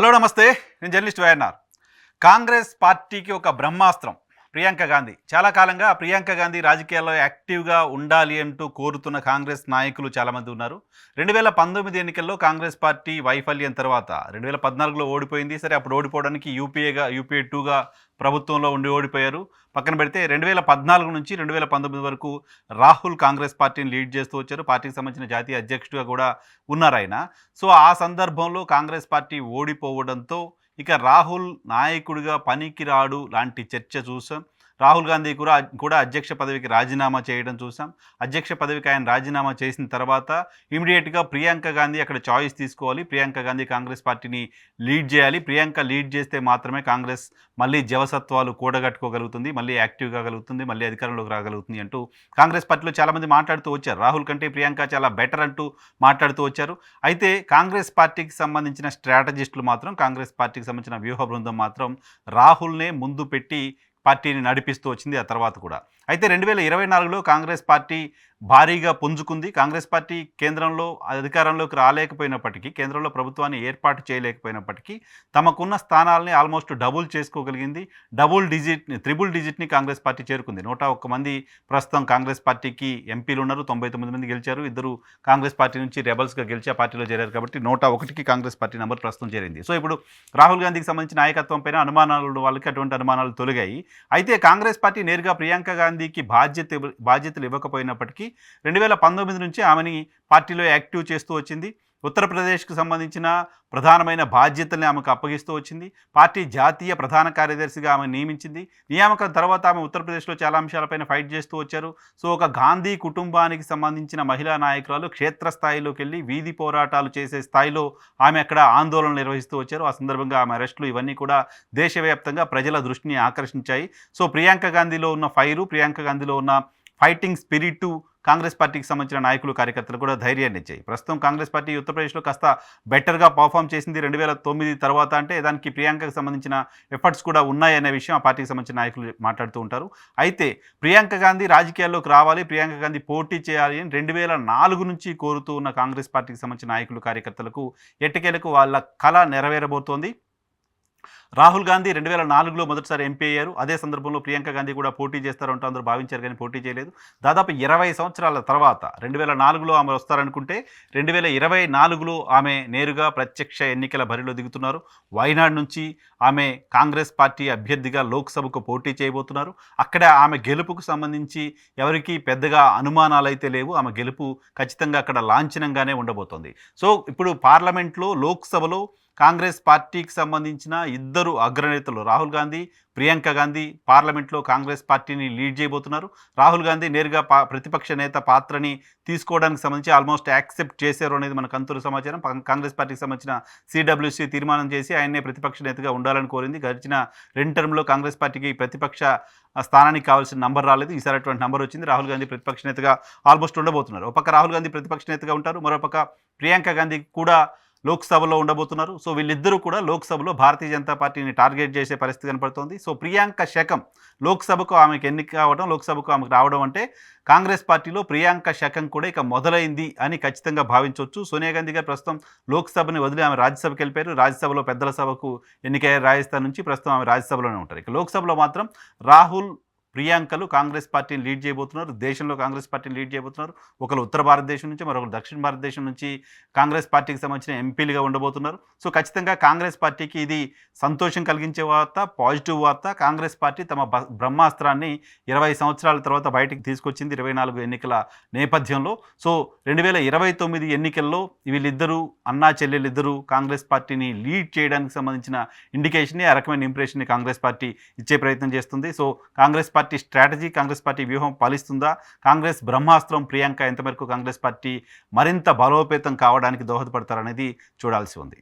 Hello నమస్తే. నేను journalist YNR. Congress పార్టీకి ఒక బ్రహ్మాస్త్రం. ప్రియాంక గాంధీ. చాలా కాలంగా ప్రియాంక గాంధీ రాజకీయాల్లో యాక్టివ్గా ఉండాలి అంటూ కోరుతున్న కాంగ్రెస్ నాయకులు చాలామంది ఉన్నారు. రెండు వేల పంతొమ్మిది ఎన్నికల్లో కాంగ్రెస్ పార్టీ వైఫల్యం తర్వాత రెండు వేల పద్నాలుగులో ఓడిపోయింది. సరే అప్పుడు ఓడిపోవడానికి యూపీఏగా యూపీఏ టూగా ప్రభుత్వంలో ఉండి ఓడిపోయారు. పక్కన పెడితే రెండు వేల పద్నాలుగు నుంచి రెండు వేల పంతొమ్మిది వరకు రాహుల్ కాంగ్రెస్ పార్టీని లీడ్ చేస్తూ వచ్చారు. పార్టీకి సంబంధించిన జాతీయ అధ్యక్షుడిగా కూడా ఉన్నారు ఆయన. సో ఆ సందర్భంలో కాంగ్రెస్ పార్టీ ఓడిపోవడంతో ఇక రాహుల్ నాయకుడిగా పనికిరాడు లాంటి చర్చ చూసాం. రాహుల్ గాంధీ కూడా కూడా అధ్యక్ష పదవికి రాజీనామా చేయడం చూసాం. అధ్యక్ష పదవికి ఆయన రాజీనామా చేసిన తర్వాత ఇమీడియట్గా ప్రియాంక గాంధీ అక్కడ చాయిస్ తీసుకోవాలి. ప్రియాంక గాంధీ కాంగ్రెస్ పార్టీని లీడ్ చేయాలి. ప్రియాంక లీడ్ చేస్తే మాత్రమే కాంగ్రెస్ మళ్ళీ జవసత్వాలు కూడగట్టుకోగలుగుతుంది మళ్ళీ యాక్టివ్ కాగలుగుతుంది మళ్ళీ అధికారంలోకి రాగలుగుతుంది అంటూ కాంగ్రెస్ పార్టీలో చాలామంది మాట్లాడుతూ వచ్చారు. రాహుల్ కంటే ప్రియాంక చాలా బెటర్ అంటూ మాట్లాడుతూ వచ్చారు. అయితే కాంగ్రెస్ పార్టీకి సంబంధించిన స్ట్రాటజిస్టులు మాత్రం కాంగ్రెస్ పార్టీకి సంబంధించిన వ్యూహ బృందం మాత్రం రాహుల్నే ముందు పెట్టి పార్టీని నడిపిస్తూ వచ్చింది ఆ తర్వాత కూడా. అయితే రెండు వేల ఇరవై నాలుగులో కాంగ్రెస్ పార్టీ భారీగా పుంజుకుంది. కాంగ్రెస్ పార్టీ కేంద్రంలో అధికారంలోకి రాలేకపోయినప్పటికీ కేంద్రంలో ప్రభుత్వాన్ని ఏర్పాటు చేయలేకపోయినప్పటికీ తమకున్న స్థానాలని ఆల్మోస్ట్ డబుల్ చేసుకోగలిగింది. డబుల్ డిజిట్ త్రిబుల్ డిజిట్ని కాంగ్రెస్ పార్టీ చేరుకుంది. నూట ఒక్క మంది ప్రస్తుతం కాంగ్రెస్ పార్టీకి ఎంపీలు ఉన్నారు. తొంభై తొమ్మిది మంది గెలిచారు. ఇద్దరు కాంగ్రెస్ పార్టీ నుంచి రెబల్స్గా గెలిచి ఆ పార్టీలో చేరారు కాబట్టి నూట ఒకటికి కాంగ్రెస్ పార్టీ నెంబర్ ప్రస్తుతం చేరింది. సో ఇప్పుడు రాహుల్ గాంధీకి సంబంధించిన నాయకత్వం పైన అనుమానాలు వాళ్ళకి అటువంటి అనుమానాలు తొలగాయి. అయితే కాంగ్రెస్ పార్టీ నేరుగా ప్రియాంక గాంధీకి బాధ్యత బాధ్యతలు ఇవ్వకపోయినప్పటికీ రెండు వేల పంతొమ్మిది నుంచి ఆమెని పార్టీలో యాక్టివ్ చేస్తూ వచ్చింది. ఉత్తరప్రదేశ్కు సంబంధించిన ప్రధానమైన బాధ్యతల్ని ఆమెకు అప్పగిస్తూ వచ్చింది. పార్టీ జాతీయ ప్రధాన కార్యదర్శిగా ఆమె నియమించింది. నియామకం తర్వాత ఆమె ఉత్తరప్రదేశ్లో చాలా అంశాలపైన ఫైట్ చేస్తూ వచ్చారు. సో ఒక గాంధీ కుటుంబానికి సంబంధించిన మహిళా నాయకురాలు క్షేత్రస్థాయిలోకి వెళ్ళి వీధి పోరాటాలు చేసే స్థాయిలో ఆమె అక్కడ ఆందోళన నిర్వహిస్తూ వచ్చారు. ఆ సందర్భంగా ఆమె అరెస్టులు ఇవన్నీ కూడా దేశవ్యాప్తంగా ప్రజల దృష్టిని ఆకర్షించాయి. సో ప్రియాంక గాంధీలో ఉన్న ఫైరు ప్రియాంక గాంధీలో ఉన్న ఫైటింగ్ స్పిరిట్ కాంగ్రెస్ పార్టీకి సంబంధించిన నాయకులు కార్యకర్తలు కూడా ధైర్యాన్ని ఇచ్చాయి. ప్రస్తుతం కాంగ్రెస్ పార్టీ ఉత్తరప్రదేశ్లో కాస్త బెటర్గా పర్ఫామ్ చేసింది రెండు వేల తొమ్మిది తర్వాత అంటే దానికి ప్రియాంకకు సంబంధించిన ఎఫర్ట్స్ కూడా ఉన్నాయనే విషయం ఆ పార్టీకి సంబంధించిన నాయకులు మాట్లాడుతూ ఉంటారు. అయితే ప్రియాంక గాంధీ రాజకీయాల్లోకి రావాలి ప్రియాంక గాంధీ పోటీ చేయాలి అని రెండు వేల నాలుగు నుంచి కోరుతూ ఉన్న కాంగ్రెస్ పార్టీకి సంబంధించిన నాయకులు కార్యకర్తలకు ఎట్టకేలకు వాళ్ళ కళ నెరవేరబోతోంది. రాహుల్ గాంధీ రెండు వేల నాలుగులో మొదటిసారి ఎంపీ అయ్యారు. అదే సందర్భంలో ప్రియాంక గాంధీ కూడా పోటీ చేస్తారంటూ అందరూ భావించారు కానీ పోటీ చేయలేదు. దాదాపు ఇరవై సంవత్సరాల తర్వాత రెండు వేల నాలుగులో ఆమె వస్తారనుకుంటే రెండు వేల ఇరవై నాలుగులో ఆమె నేరుగా ప్రత్యక్ష ఎన్నికల బరిలో దిగుతున్నారు. వైనాడ్ నుంచి ఆమె కాంగ్రెస్ పార్టీ అభ్యర్థిగా లోక్సభకు పోటీ చేయబోతున్నారు. అక్కడ ఆమె గెలుపుకు సంబంధించి ఎవరికీ పెద్దగా అనుమానాలు అయితే లేవు. ఆమె గెలుపు ఖచ్చితంగా అక్కడ లాంఛనంగానే ఉండబోతోంది. సో ఇప్పుడు పార్లమెంట్లో లోక్సభలో కాంగ్రెస్ పార్టీకి సంబంధించిన ఇద్దరు అగ్రనేతలు రాహుల్ గాంధీ ప్రియాంక గాంధీ పార్లమెంట్లో కాంగ్రెస్ పార్టీని లీడ్ చేయబోతున్నారు. రాహుల్ గాంధీ నేరుగా పా ప్రతిపక్ష నేత పాత్రని తీసుకోవడానికి సంబంధించి ఆల్మోస్ట్ యాక్సెప్ట్ చేశారు అనేది మనకు అంతులు సమాచారం. కాంగ్రెస్ పార్టీకి సంబంధించిన సిడబ్ల్యూసీ తీర్మానం చేసి ఆయన్నే ప్రతిపక్ష నేతగా ఉండాలని కోరింది. గడిచిన రెండు టర్మ్లో కాంగ్రెస్ పార్టీకి ప్రతిపక్ష స్థానానికి కావాల్సిన నంబర్ రాలేదు. ఈసారి అటువంటి నంబర్ వచ్చింది. రాహుల్ గాంధీ ప్రతిపక్ష నేతగా ఆల్మోస్ట్ ఉండబోతున్నారు. ఒక రాహుల్ గాంధీ ప్రతిపక్ష నేతగా ఉంటారు. మరోపక్క ప్రియాంక గాంధీ కూడా లోక్సభలో ఉండబోతున్నారు. సో వీళ్ళిద్దరూ కూడా లోక్సభలో భారతీయ జనతా పార్టీని టార్గెట్ చేసే పరిస్థితి కనపడుతోంది. సో ప్రియాంక శకం లోక్సభకు ఆమెకు ఎన్నిక కావడం లోక్సభకు ఆమెకు రావడం అంటే కాంగ్రెస్ పార్టీలో ప్రియాంక శకం కూడా ఇక మొదలైంది అని ఖచ్చితంగా భావించవచ్చు సోనియా గాంధీ గారు ప్రస్తుతం లోక్సభని వదిలి ఆమె రాజ్యసభకి వెళ్ళిపోయారు. రాజ్యసభలో పెద్దల సభకు ఎన్నికయ్యారు రాజస్థాన్ నుంచి. ప్రస్తుతం ఆమె రాజ్యసభలోనే ఉంటారు. ఇక లోక్సభలో మాత్రం రాహుల్ ప్రియాంకలు కాంగ్రెస్ పార్టీని లీడ్ చేయబోతున్నారు దేశంలో కాంగ్రెస్ పార్టీని లీడ్ చేయబోతున్నారు. ఒకరు ఉత్తర భారతదేశం నుంచి మరొకరు దక్షిణ భారతదేశం నుంచి కాంగ్రెస్ పార్టీకి సంబంధించిన ఎంపీలుగా ఉండబోతున్నారు. సో ఖచ్చితంగా కాంగ్రెస్ పార్టీకి ఇది సంతోషం కలిగించే వార్త పాజిటివ్ వార్త. కాంగ్రెస్ పార్టీ తమ బ్రహ్మాస్త్రాన్ని ఇరవై సంవత్సరాల తర్వాత బయటికి తీసుకొచ్చింది ఇరవై నాలుగు ఎన్నికల నేపథ్యంలో. సో రెండు వేల ఇరవై తొమ్మిది ఎన్నికల్లో వీళ్ళిద్దరూ అన్నా చెల్లెలిద్దరూ కాంగ్రెస్ పార్టీని లీడ్ చేయడానికి సంబంధించిన ఇండికేషన్ని ఆ రకమైన ఇంప్రెషన్ని కాంగ్రెస్ పార్టీ ఇచ్చే ప్రయత్నం చేస్తుంది. So Congress party party strategy Congress party వ్యూహం పాలిస్తుందా? కాంగ్రెస్ బ్రహ్మాస్త్రం ప్రియాంక ఎంతవరకు కాంగ్రెస్ పార్టీ మరింత బలోపేతం కావడానికి దోహదపడతారనేది చూడాల్సి ఉంది.